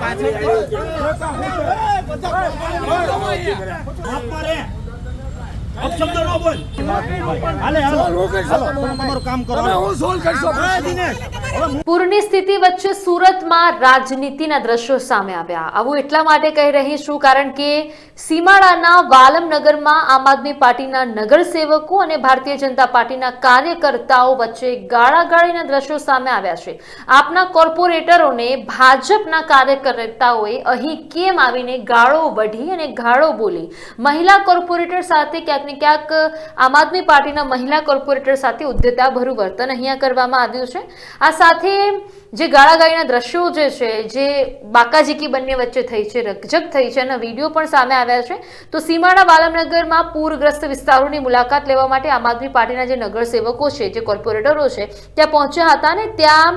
પાછળ અપશબ્દ ન બોલ હાલે હાલો. હાલો તમારું કામ કરો. હું સોલ્વ કરશો દિનેશ પૂરની સ્થિતિ વચ્ચે સુરતમાં રાજનીતિના દ્રશ્યો સામે આવ્યા. આવું એટલા માટે કહી રહી છું કારણ કે સીમાડાના વાલમનગરમાં આમ આદમી પાર્ટીના નગરસેવકો અને ભારતીય જનતા પાર્ટીના કાર્યકર્તાઓ વચ્ચે ગાળાગાળીના દ્રશ્યો સામે આવ્યા છે. આપના કોર્પોરેટરોને ભાજપના કાર્યકર્તાઓએ અહીં કેમ આવીને ગાળો વઢી અને ગાળો બોલી? મહિલા કોર્પોરેટર સાથે ક્યાંક ને ક્યાંક આમ આદમી પાર્ટીના મહિલા કોર્પોરેટર સાથે ઉદ્ધતાભર્યું વર્તન અહીંયા કરવામાં આવ્યું છે. આ સાથે જે ગાળાગાળીના દ્રશ્યો જે છે, જે બાકાજીકી બંને વચ્ચે થઈ છે, રકઝક થઈ છે અને વીડિયો પણ સામે આવ્યા છે. તો સીમાડા વાલમનગરમાં પૂરગ્રસ્ત વિસ્તારોની મુલાકાત લેવા માટે આમ આદમી પાર્ટીના જે નગરસેવકો છે, જે કોર્પોરેટરો છે, ત્યાં પહોંચ્યા હતા ને ત્યાં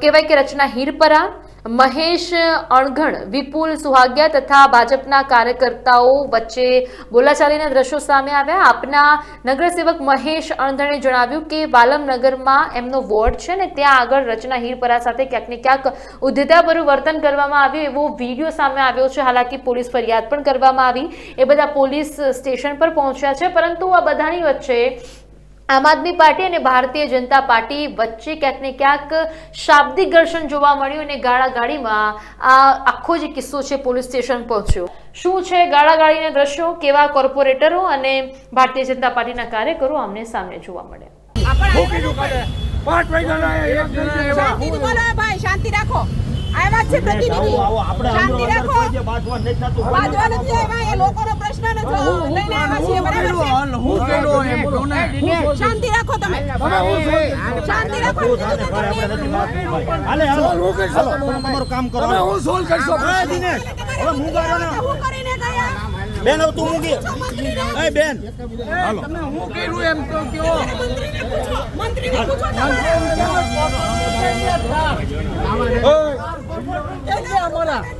કહેવાય કે રચના હીરપરા મહેશ અણઘણ, વિપુલ સુહાગ્યા તથા ભાજપના કાર્યકર્તાઓ વચ્ચે બોલાચાલીના દ્રશ્યો સામે આવ્યા. આપના નગરસેવક મહેશ અણધણે જણાવ્યું કે વાલમનગરમાં એમનો વોર્ડ છે ને ત્યાં આગળ રચના હીરપરા સાથે ક્યાંક ને ક્યાંક ઉદ્ધતાભર્યું વર્તન કરવામાં આવ્યું. એવો વીડિયો સામે આવ્યો છે. હાલાકી પોલીસ ફરિયાદ પણ કરવામાં આવી. એ બધા પોલીસ સ્ટેશન પર પહોંચ્યા છે. પરંતુ આ બધાની વચ્ચે આમ આદમી પાર્ટી અને ભારતીય જનતા પાર્ટી વચ્ચે ક્યાંક ને ક્યાંક શાબ્દિક ઘર્ષણ જોવા મળ્યું અને ગાળાગાળીમાં આ આખો જે કિસ્સો છે પોલીસ સ્ટેશન પહોંચ્યો. શું છે ગાળાગાળીના દ્રશ્યો? કેવા કોર્પોરેટરો અને ભારતીય જનતા પાર્ટીના કાર્યકરો આમને સામે જોવા મળ્યા પાંચ વાગ્યાના ભાઈ શાંતિ રાખો આવ્યા છે પ્રતિનિધિ આવો આવો આપણે શાંતિ રાખો બાજવા નથી થતું વાંચવા નથી આવ્યા એ લોકોનો પ્રશ્ન નથી. લઈને આવ્યા છીએ બરાબર છે? શાંતિ રાખો તમે. શાંતિ રાખો. હાલે હાલો. તમારું કામ કરો. હું સોલ કરશો? દિનેશ હવે મુંગારો ને હું કરીને ગયા? બેન હવે તું મૂકી એ બેન. હાલો. મંત્રીને પૂછો. મંત્રીને પૂછો તમે. બધી બાજવાનું